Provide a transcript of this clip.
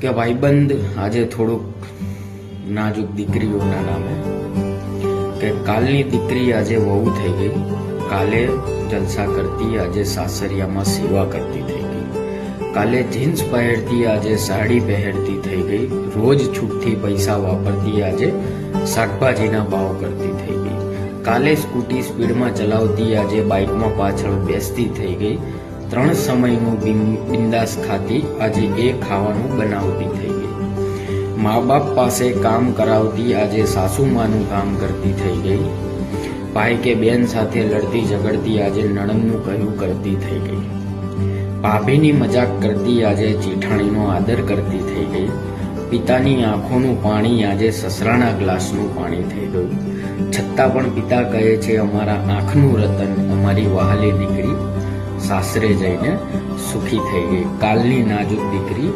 કે ભાઈબંધ આજે થોડુંક નાજુક દીકરીઓના નામે કે કાલની દીકરી આજે વહુ થઈ ગઈ. કાલે જલસા કરતી, આજે સાસરિયામાં સેવા કરતી થઈ ગઈ. કાલે જીન્સ પહેરતી, આજે સાડી પહેરતી થઈ ગઈ. રોજ છૂટથી પૈસા વાપરતી, આજે શાકભાજીના ભાવ કરતી થઈ ગઈ. કાલે સ્કૂટી સ્પીડમાં ચલાવતી, આજે બાઇકમાં પાછળ બેસતી થઈ ગઈ. ત્રણ સમયનું બિંદાસ ખાતી આજે એ ખાવાનું બનાવતી થઈ ગઈ. મા બાપ પાસે કામ કરાવતી આજે સાસુમાનું કામ કરતી થઈ ગઈ. ભાઈ કે બેન સાથે લડતી ઝઘડતી આજે નણંદનું કહ્યું કરતી થઈ ગઈ. ભાભીની મજાક કરતી આજે જેઠાણીનો આદર કરતી થઈ ગઈ. પિતાની આંખોનું પાણી આજે સસરાના ગ્લાસનું પાણી થઈ ગયું. છતાં પણ પિતા કહે છે, અમારા આંખનું રતન, અમારી વહાલી દીકરી સાસરે જઈને સુખી થઈ ગઈ. કાલની નાજુક દીકરી